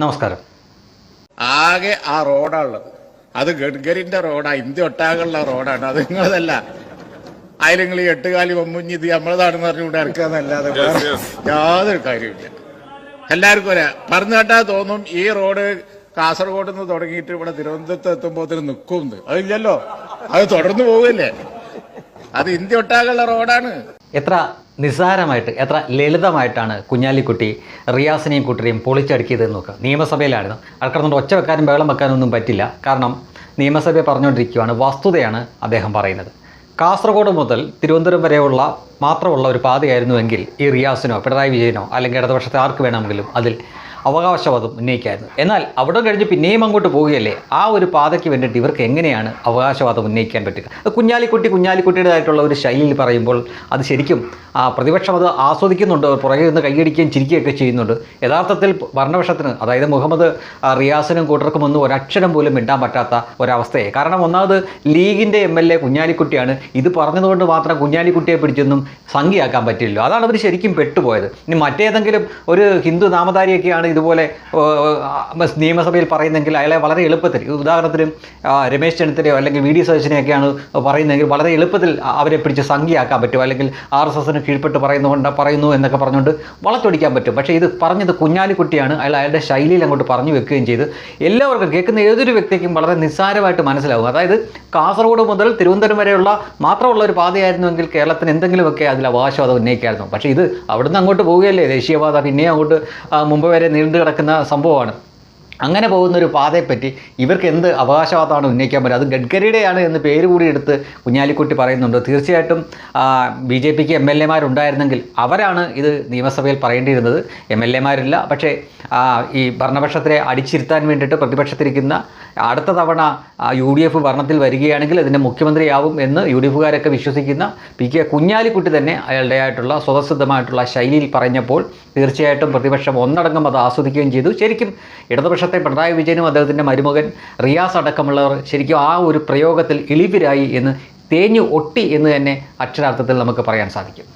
നമസ്കാരം. ആകെ ആ റോഡാണുള്ളത് അത് ഗഡ്കരിന്റെ റോഡാ ഇന്ത്യ ഒട്ടാകുള്ള റോഡാണ്. അത് നിങ്ങളതല്ല. അതിൽ നിങ്ങൾ ഈ എട്ടുകാലി ഒമ്പുഞ്ഞി ഇത് നമ്മളതാണെന്ന് പറഞ്ഞുകൊണ്ട് ഇറക്കാന്നല്ലാതെ യാതൊരു കാര്യമില്ല എല്ലാവർക്കും ഒരാ. പറഞ്ഞു കേട്ടാ തോന്നും ഈ റോഡ് കാസർഗോഡ് നിന്ന് തുടങ്ങിയിട്ട് ഇവിടെ തിരുവനന്തപുരത്ത് എത്തുമ്പോൾ നിൽക്കും അതില്ലല്ലോ. അത് തുടർന്ന് പോവില്ലേ അത് ഇന്ത്യ ഒട്ടാകുള്ള റോഡാണ്. എത്ര നിസ്സാരമായിട്ട് എത്ര ലളിതമായിട്ടാണ് കുഞ്ഞാലിക്കുട്ടി റിയാസിനെയും കുട്ടരെയും പൊളിച്ചടുക്കിയതെന്ന് നോക്കുക. നിയമസഭയിലായിരുന്നു. അടക്കടന്നുകൊണ്ട് ഒച്ച വെക്കാനും ബഹളം വെക്കാനൊന്നും പറ്റില്ല. കാരണം നിയമസഭയെ പറഞ്ഞുകൊണ്ടിരിക്കുകയാണ് വസ്തുതയാണ് അദ്ദേഹം പറയുന്നത്. കാസർഗോഡ് മുതൽ തിരുവനന്തപുരം വരെയുള്ള മാത്രമുള്ള ഒരു പാതയായിരുന്നുവെങ്കിൽ ഈ റിയാസിനോ പിണറായി വിജയനോ അല്ലെങ്കിൽ ഇടതുപക്ഷത്തെ ആർക്ക് വേണമെങ്കിലും അതിൽ അവകാശവാദം ഉന്നയിക്കായിരുന്നു. എന്നാൽ അവിടെ കഴിഞ്ഞ് പിന്നെയും അങ്ങോട്ട് പോവുകയല്ലേ? ആ ഒരു പാതയ്ക്ക് വേണ്ടിയിട്ട് ഇവർക്ക് എങ്ങനെയാണ് അവകാശവാദം ഉന്നയിക്കാൻ പറ്റുക? കുഞ്ഞാലിക്കുട്ടി കുഞ്ഞാലിക്കുട്ടിയുടേതായിട്ടുള്ള ഒരു ശൈലിയിൽ പറയുമ്പോൾ അത് ശരിക്കും ആ പ്രതിപക്ഷം അത് ആസ്വദിക്കുന്നുണ്ട് പുറകെ നിന്ന് കൈയടിക്കുകയും ചിരിക്കുകയൊക്കെ ചെയ്യുന്നുണ്ട്. യഥാർത്ഥത്തിൽ ഭരണപക്ഷത്തിന് അതായത് മുഹമ്മദ് റിയാസിനും കൂട്ടർക്കും ഒന്നും ഒരക്ഷരം പോലും മിണ്ടാൻ പറ്റാത്ത ഒരവസ്ഥയെ കാരണം ഒന്നാമത് ലീഗിന്റെ എം എൽ എ കുഞ്ഞാലിക്കുട്ടിയാണ്. ഇത് പറഞ്ഞതുകൊണ്ട് മാത്രം കുഞ്ഞാലിക്കുട്ടിയെ പിടിച്ചൊന്നും സംഖ്യയാക്കാൻ പറ്റില്ലല്ലോ. അതാണ് അവർ ശരിക്കും പെട്ടുപോയത്. ഇനി മറ്റേതെങ്കിലും ഒരു ഹിന്ദു നാമധാരിയൊക്കെയാണ് ഇതുപോലെ നിയമസഭയിൽ പറയുന്നെങ്കിൽ അയാളെ വളരെ എളുപ്പത്തിൽ ഉദാഹരണത്തിന് രമേശ് ചെന്നിത്തലയോ അല്ലെങ്കിൽ വി ഡി സതീശനെയൊക്കെയാണ് പറയുന്നതെങ്കിൽ വളരെ എളുപ്പത്തിൽ അവരെ പിടിച്ച് സംഖ്യയാക്കാൻ പറ്റും. അല്ലെങ്കിൽ ആർ എസ് എസിന് കീഴ്പ്പെട്ട് പറയുന്നുകൊണ്ട് പറയുന്നു എന്നൊക്കെ പറഞ്ഞുകൊണ്ട് വളച്ചൊടിക്കാൻ പറ്റും. പക്ഷേ ഇത് പറഞ്ഞത് കുഞ്ഞാലിക്കുട്ടിയാണ്. അയാൾ അയാളുടെ ശൈലിയിൽ അങ്ങോട്ട് പറഞ്ഞു വെക്കുകയും ചെയ്ത്. എല്ലാവർക്കും കേൾക്കുന്ന ഏതൊരു വ്യക്തിക്കും വളരെ നിസ്സാരമായിട്ട് മനസ്സിലാവും. അതായത് കാസർഗോഡ് മുതൽ തിരുവനന്തപുരം വരെയുള്ള മാത്രമുള്ള ഒരു പാതയായിരുന്നുവെങ്കിൽ കേരളത്തിന് എന്തെങ്കിലുമൊക്കെ അതിൽ അവകാശവാദം ഉന്നയിക്കായിരുന്നു പക്ഷേ ഇത് അവിടുന്ന് അങ്ങോട്ട് പോവുകയല്ലേ? ദേശീയപാത പിന്നെയും അങ്ങോട്ട് മുമ്പ് വരെ നീണ്ടു കിടക്കുന്ന സംഭവമാണ്. അങ്ങനെ പോകുന്ന ഒരു പാതയെപ്പറ്റി ഇവർക്ക് എന്ത് അവകാശവാദമാണ് ഉന്നയിക്കാൻ പറ്റുക? അത് ഗഡ്കരിയുടെയാണ് എന്ന് പേര് കൂടി എടുത്ത് കുഞ്ഞാലിക്കുട്ടി പറയുന്നുണ്ട്. തീർച്ചയായിട്ടും ബി ജെ പിക്ക് എം എൽ എമാരുണ്ടായിരുന്നെങ്കിൽ അവരാണ് ഇത് നിയമസഭയിൽ പറയേണ്ടിയിരുന്നത്. എം എൽ എമാരില്ല. പക്ഷേ ഈ ഭരണപക്ഷത്തിനെ അടിച്ചിരുത്താൻ വേണ്ടിയിട്ട് പ്രതിപക്ഷത്തിരിക്കുന്ന അടുത്ത തവണ യു ഡി എഫ് ഭരണത്തിൽ വരികയാണെങ്കിൽ അതിന്റെ മുഖ്യമന്ത്രിയാവും എന്ന് യു ഡി എഫുകാരൊക്കെ വിശ്വസിക്കുന്ന പി കെ കുഞ്ഞാലിക്കുട്ടി തന്നെ അയാളുടേതായിട്ടുള്ള സ്വതസിദ്ധമായിട്ടുള്ള ശൈലിയിൽ പറഞ്ഞപ്പോൾ തീർച്ചയായിട്ടും പ്രതിപക്ഷം ഒന്നടങ്കം അത് ആസ്വദിക്കുകയും ചെയ്തു. ശരിക്കും ഇടതുപക്ഷത്തെ പിണറായി വിജയനും അദ്ദേഹത്തിന്റെ മരുമകൻ റിയാസ് അടക്കമുള്ളവർ ശരിക്കും ആ ഒരു പ്രയോഗത്തിൽ ഇളിവിരായി എന്ന് തേഞ്ഞു ഒട്ടി എന്ന് തന്നെ അക്ഷരാർത്ഥത്തിൽ നമുക്ക് പറയാൻ സാധിക്കും.